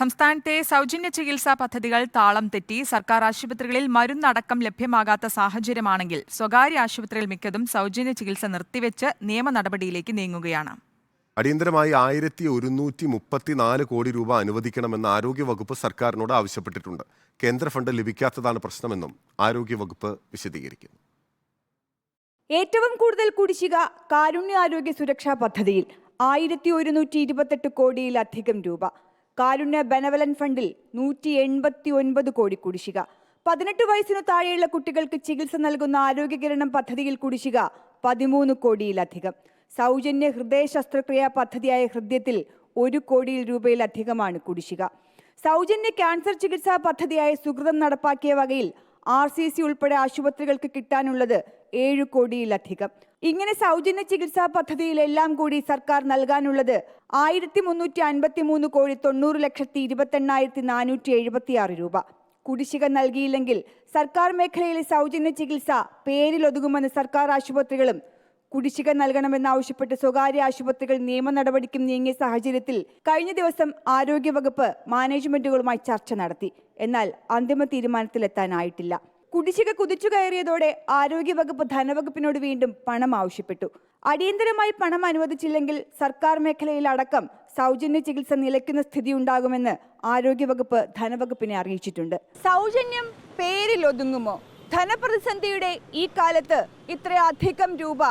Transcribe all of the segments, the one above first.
സംസ്ഥാനത്തെ സൗജന്യ ചികിത്സാ പദ്ധതികൾ താളം തെറ്റി സർക്കാർ ആശുപത്രികളിൽ മരുന്നടക്കം ലഭ്യമാകാത്ത സാഹചര്യമാണെങ്കിൽ സ്വകാര്യ ആശുപത്രികൾ മിക്കതും സൗജന്യ ചികിത്സ നിർത്തിവെച്ച് നിയമ നടപടിയിലേക്ക് നീങ്ങുകയാണ്. അടിയന്തരമായി ആയിരത്തി ഒരുന്നൂറ്റി മുപ്പത്തിനാല് കോടി രൂപ അനുവദിക്കണമെന്ന് ആരോഗ്യവകുപ്പ് സർക്കാരിനോട് ആവശ്യപ്പെട്ടിട്ടുണ്ട്. കേന്ദ്ര ഫണ്ട് ലഭിക്കാത്തതാണ് പ്രശ്നമെന്നും ആരോഗ്യവകുപ്പ് വിശദീകരിക്കുന്നു. ഏറ്റവും കൂടുതൽ കുടിശ്ശിക കാരുണ്യ ആരോഗ്യ സുരക്ഷാ പദ്ധതിയിൽ ആയിരത്തി ഒരുന്നൂറ്റി ഇരുപത്തെട്ട് കോടിയിലധികം രൂപ. കാരുണ്യ ബെനവലൻ ഫണ്ടിൽ നൂറ്റി എൺപത്തി ഒൻപത് കോടി കുടിശ്ശിക. പതിനെട്ട് വയസ്സിനു താഴെയുള്ള കുട്ടികൾക്ക് ചികിത്സ നൽകുന്ന ആരോഗ്യകിരണം പദ്ധതിയിൽ കുടിശ്ശിക പതിമൂന്ന് കോടിയിലധികം. സൗജന്യ ഹൃദയ ശസ്ത്രക്രിയ പദ്ധതിയായ ഹൃദയത്തിൽ ഒരു കോടിയിൽ രൂപയിലധികമാണ് കുടിശ്ശിക. സൗജന്യ ക്യാൻസർ ചികിത്സാ പദ്ധതിയായ സുഹൃതം നടപ്പാക്കിയ വകയിൽ ആർ സി സി ഉൾപ്പെടെ ആശുപത്രികൾക്ക് കിട്ടാനുള്ളത് ഏഴ് കോടിയിലധികം. ഇങ്ങനെ സൗജന്യ ചികിത്സാ പദ്ധതിയിലെല്ലാം കൂടി സർക്കാർ നൽകാനുള്ളത് ആയിരത്തി മുന്നൂറ്റി അൻപത്തി മൂന്ന് കോടി തൊണ്ണൂറ് ലക്ഷത്തി ഇരുപത്തെണ്ണായിരത്തി നാനൂറ്റി എഴുപത്തി ആറ് രൂപ. കുടിശ്ശിക നൽകിയില്ലെങ്കിൽ സർക്കാർ മേഖലയിലെ സൗജന്യ ചികിത്സ പേരിലൊതുങ്ങുമെന്ന് സർക്കാർ ആശുപത്രികളും കുടിശ്ശിക നൽകണമെന്നാവശ്യപ്പെട്ട് സ്വകാര്യ ആശുപത്രികൾ നിയമ നടപടിക്കും നീങ്ങിയ സാഹചര്യത്തിൽ കഴിഞ്ഞ ദിവസം ആരോഗ്യവകുപ്പ് മാനേജ്മെന്റുകളുമായി ചർച്ച നടത്തി. എന്നാൽ അന്തിമ തീരുമാനത്തിലെത്താനായിട്ടില്ല. കുടിശ്ശിക കുതിച്ചു കയറിയതോടെ ആരോഗ്യവകുപ്പ് ധനവകുപ്പിനോട് വീണ്ടും പണം ആവശ്യപ്പെട്ടു. അടിയന്തരമായി പണം അനുവദിച്ചില്ലെങ്കിൽ സർക്കാർ മേഖലയിൽ അടക്കം സൗജന്യ ചികിത്സ നിലയ്ക്കുന്ന സ്ഥിതി ഉണ്ടാകുമെന്ന് ആരോഗ്യവകുപ്പ് ധനവകുപ്പിനെ അറിയിച്ചിട്ടുണ്ട്. സൗജന്യം പേരിൽ ഒതുങ്ങുമോ ധനപ്രതിസന്ധിയുടെ ഈ കാലത്ത് ഇത്രയധികം രൂപ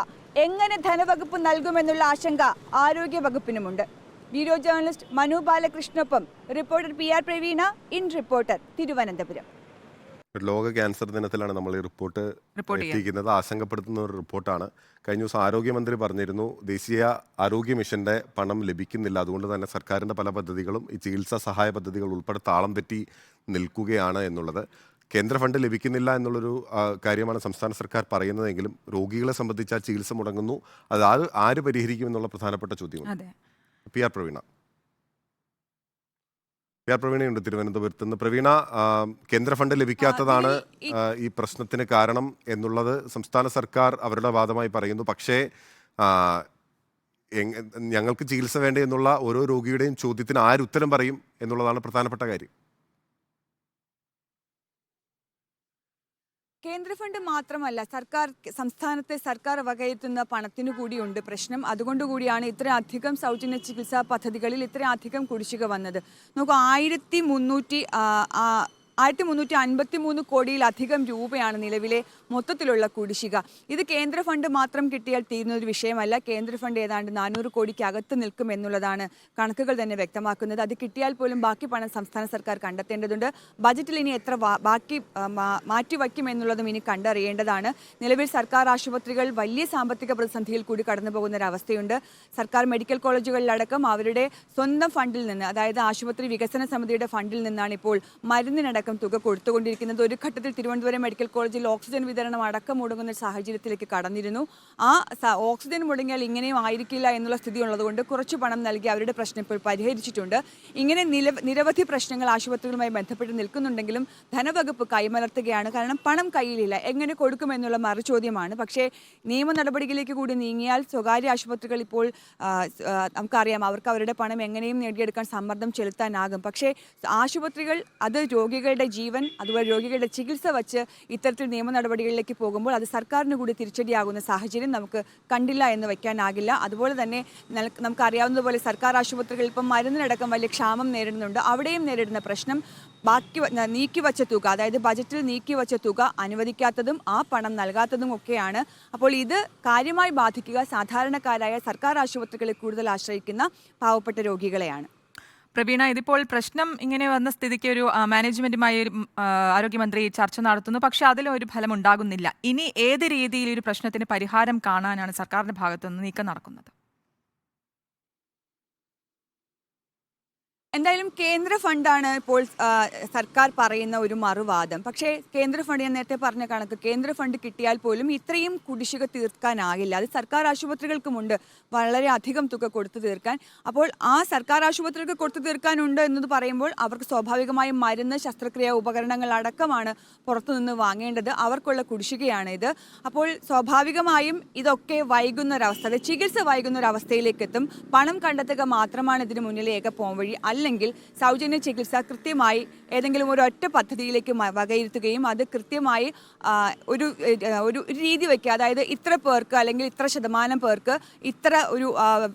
എങ്ങനെ ധനവകുപ്പ് നൽകുമെന്നുള്ള ആശങ്ക ആരോഗ്യവകുപ്പിനുമുണ്ട്. Bureau journalist Manu ബാലകൃഷ്ണൊപ്പം reporter P R Praveena in reporter Thiruvananthapuram. ലോക ക്യാൻസർ ദിനത്തിലാണ് നമ്മൾ ഈ റിപ്പോർട്ട് എത്തിക്കുന്നത് ആശങ്കപ്പെടുത്തുന്ന ഒരു റിപ്പോർട്ടാണ്. കഴിഞ്ഞ ദിവസം ആരോഗ്യമന്ത്രി പറഞ്ഞിരുന്നു ദേശീയ ആരോഗ്യ മിഷന്റെ പണം ലഭിക്കുന്നില്ല. അതുകൊണ്ട് തന്നെ സർക്കാരിന്റെ പല പദ്ധതികളും ഈ ചികിത്സാ സഹായ പദ്ധതികൾ ഉൾപ്പെടെ താളം തെറ്റി നിൽക്കുകയാണ് എന്നുള്ളത്. കേന്ദ്ര ഫണ്ട് ലഭിക്കുന്നില്ല എന്നുള്ളൊരു കാര്യമാണ് സംസ്ഥാന സർക്കാർ പറയുന്നതെങ്കിലും രോഗികളെ സംബന്ധിച്ച് ആ ചികിത്സ മുടങ്ങുന്നു. അത് ആര് ആര് പരിഹരിക്കും എന്നുള്ള പ്രധാനപ്പെട്ട ചോദ്യമാണ്. P R Praveena. P R പ്രവീണയുണ്ട് തിരുവനന്തപുരത്ത് നിന്ന്. പ്രവീണ കേന്ദ്ര ഫണ്ട് ലഭിക്കാത്തതാണ് ഈ- പ്രശ്നത്തിന് കാരണം എന്നുള്ളത് സംസ്ഥാന സർക്കാർ അവരുടെ വാദമായി പറയുന്നു. പക്ഷേ ഞങ്ങൾക്ക് ചികിത്സ വേണ്ടേ എന്നുള്ള ഓരോ രോഗിയുടെയും ചോദ്യത്തിന് ആരുത്തരം പറയും എന്നുള്ളതാണ് പ്രധാനപ്പെട്ട കാര്യം. കേന്ദ്ര ഫണ്ട് മാത്രമല്ല സർക്കാർ സംസ്ഥാനത്തെ സർക്കാർ വകയെത്തുന്ന പണത്തിനു കൂടിയുണ്ട് പ്രശ്നം. അതുകൊണ്ടുകൂടിയാണ് ഇത്രയധികം സൗജന്യ ചികിത്സാ പദ്ധതികളിൽ ഇത്രയധികം കുടിശ്ശിക വന്നത്. നോക്കൂ ആയിരത്തി മുന്നൂറ്റി ആയിരത്തി മുന്നൂറ്റി അൻപത്തി മൂന്ന് കോടിയിലധികം രൂപയാണ് നിലവിലെ മൊത്തത്തിലുള്ള കുടിശ്ശിക. ഇത് കേന്ദ്ര ഫണ്ട് മാത്രം കിട്ടിയാൽ തീരുന്ന ഒരു വിഷയമല്ല. കേന്ദ്ര ഫണ്ട് ഏതാണ്ട് നാനൂറ് കോടിക്ക് അകത്ത് നിൽക്കും എന്നുള്ളതാണ് കണക്കുകൾ തന്നെ വ്യക്തമാക്കുന്നത്. അത് കിട്ടിയാൽ പോലും ബാക്കി പണം സംസ്ഥാന സർക്കാർ കണ്ടെത്തേണ്ടതുണ്ട്. ബജറ്റിൽ ഇനി എത്ര ബാക്കി മാറ്റിവയ്ക്കും എന്നുള്ളതും ഇനി കണ്ടറിയേണ്ടതാണ്. നിലവിൽ സർക്കാർ ആശുപത്രികൾ വലിയ സാമ്പത്തിക പ്രതിസന്ധിയിൽ കൂടി കടന്നു പോകുന്ന ഒരു അവസ്ഥയുണ്ട് സർക്കാർ മെഡിക്കൽ കോളേജുകളിലടക്കം അവരുടെ സ്വന്തം ഫണ്ടിൽ നിന്ന് അതായത് ആശുപത്രി വികസന സമിതിയുടെ ഫണ്ടിൽ നിന്നാണ് ഇപ്പോൾ മരുന്നിനടക്കം തുക കൊടുത്തുകൊണ്ടിരിക്കുന്നത്. ഒരു ഘട്ടത്തിൽ തിരുവനന്തപുരം മെഡിക്കൽ കോളേജിൽ ഓക്സിജൻ വിതരണം അടക്കം മുടങ്ങുന്ന സാഹചര്യത്തിലേക്ക് കടന്നിരുന്നു. ആ ഓക്സിജൻ മുടങ്ങിയാൽ ഇങ്ങനെയും ആയിരിക്കില്ല എന്നുള്ള സ്ഥിതി ഉള്ളതുകൊണ്ട് കുറച്ച് പണം നൽകി അവരുടെ പ്രശ്നം ഇപ്പോൾ പരിഹരിച്ചിട്ടുണ്ട്. ഇങ്ങനെ നിരവധി പ്രശ്നങ്ങൾ ആശുപത്രികളുമായി ബന്ധപ്പെട്ട് നിൽക്കുന്നുണ്ടെങ്കിലും ധനവകുപ്പ് കൈമലർത്തുകയാണ്. കാരണം പണം കയ്യിലില്ല. എങ്ങനെ കൊടുക്കുമെന്നുള്ള മറുചോദ്യമാണ്. പക്ഷേ നിയമ നടപടികളിലേക്ക് കൂടി നീങ്ങിയാൽ സ്വകാര്യ ആശുപത്രികൾ ഇപ്പോൾ നമുക്കറിയാം അവർക്ക് അവരുടെ പണം എങ്ങനെയും നേടിയെടുക്കാൻ സമ്മർദ്ദം ചെലുത്താനാകും. പക്ഷേ ആശുപത്രികൾ അത് രോഗികളുടെ ജീവൻ അതുപോലെ രോഗികളുടെ ചികിത്സ വച്ച് ഇത്തരത്തിൽ നിയമ നടപടികളിലേക്ക് പോകുമ്പോൾ അത് സർക്കാരിന് കൂടി തിരിച്ചടിയാകുന്ന സാഹചര്യം നമുക്ക് കണ്ടില്ല എന്ന് വയ്ക്കാനാകില്ല. അതുപോലെ തന്നെ നമുക്കറിയാവുന്നതുപോലെ സർക്കാർ ആശുപത്രികളിൽ ഇപ്പം മരുന്നിനടക്കം വലിയ ക്ഷാമം നേരിടുന്നുണ്ട്. അവിടെയും നേരിടുന്ന പ്രശ്നം ബാക്കി നീക്കിവച്ച തുക അതായത് ബജറ്റിൽ നീക്കിവച്ച തുക അനുവദിക്കാത്തതും ആ പണം നൽകാത്തതും ഒക്കെയാണ്. അപ്പോൾ ഇത് കാര്യമായി ബാധിക്കുക സാധാരണക്കാരായ സർക്കാർ ആശുപത്രികളെ കൂടുതൽ ആശ്രയിക്കുന്ന പാവപ്പെട്ട രോഗികളെയാണ്. പ്രവീണ ഇതിപ്പോൾ പ്രശ്നം ഇങ്ങനെ വന്ന സ്ഥിതിക്ക് ഒരു മാനേജ്മെന്റുമായി ആരോഗ്യമന്ത്രി ചർച്ച നടത്തുന്നു. പക്ഷെ അതിലും ഒരു ഫലം ഉണ്ടാകുന്നില്ല ഇനി ഏത് രീതിയിൽ ഒരു പ്രശ്നത്തിന് പരിഹാരം കാണാനാണ് സർക്കാരിന്റെ ഭാഗത്തുനിന്ന് നീക്കം നടക്കുന്നത്? എന്തായാലും കേന്ദ്ര ഫണ്ടാണ് ഇപ്പോൾ സർക്കാർ പറയുന്ന ഒരു മറുവാദം. പക്ഷേ കേന്ദ്ര ഫണ്ട് ഞാൻ നേരത്തെ പറഞ്ഞ കണക്ക് കേന്ദ്ര ഫണ്ട് കിട്ടിയാൽ പോലും ഇത്രയും കുടിശ്ശിക തീർക്കാനാകില്ല. അത് സർക്കാർ ആശുപത്രികൾക്കുമുണ്ട്. വളരെ അധികം തുക കൊടുത്തു തീർക്കാൻ. അപ്പോൾ ആ സർക്കാർ ആശുപത്രികൾക്ക് കൊടുത്തു തീർക്കാനുണ്ട് എന്നത് പറയുമ്പോൾ അവർക്ക് സ്വാഭാവികമായും മരുന്ന് ശസ്ത്രക്രിയ ഉപകരണങ്ങൾ അടക്കമാണ് പുറത്തുനിന്ന് വാങ്ങേണ്ടത്. അവർക്കുള്ള കുടിശ്ശികയാണ് ഇത്. അപ്പോൾ സ്വാഭാവികമായും ഇതൊക്കെ വൈകുന്ന ഒരവസ്ഥ ചികിത്സ വൈകുന്ന ഒരു അവസ്ഥയിലേക്ക് എത്തും പണം കണ്ടെത്തുക മാത്രമാണ് ഇതിന് മുന്നിലെ ഏക പോംവഴി അല്ലെങ്കിൽ അല്ലെങ്കിൽ സൗജന്യ ചികിത്സ കൃത്യമായി ഏതെങ്കിലും ഒരു ഒറ്റ പദ്ധതിയിലേക്ക് വകയിരുത്തുകയും അത് കൃത്യമായി ഒരു ഒരു രീതി വയ്ക്കുക അതായത് ഇത്ര പേർക്ക് അല്ലെങ്കിൽ ഇത്ര ശതമാനം പേർക്ക് ഇത്ര ഒരു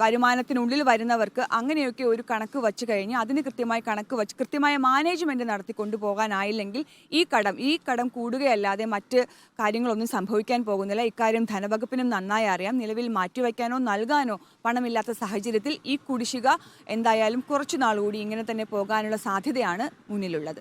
വരുമാനത്തിനുള്ളിൽ വരുന്നവർക്ക് അങ്ങനെയൊക്കെ ഒരു കണക്ക് വച്ച് കഴിഞ്ഞ് അതിന് കൃത്യമായി കണക്ക് വച്ച് കൃത്യമായ മാനേജ്മെന്റ് നടത്തി കൊണ്ടുപോകാനായില്ലെങ്കിൽ ഈ കടം ഈ കടം കൂടുകയല്ലാതെ മറ്റ് കാര്യങ്ങളൊന്നും സംഭവിക്കാൻ പോകുന്നില്ല. ഇക്കാര്യം ധനവകുപ്പിനും നന്നായി അറിയാം. നിലവിൽ മാറ്റിവെക്കാനോ നൽകാനോ പണമില്ലാത്ത സാഹചര്യത്തിൽ ഈ കുടിശ്ശിക എന്തായാലും കുറച്ചു നാൾ കൂടി ഇങ്ങനെ തന്നെ പോകാനുള്ള സാധ്യതയാണ് മുന്നിലുള്ളത്.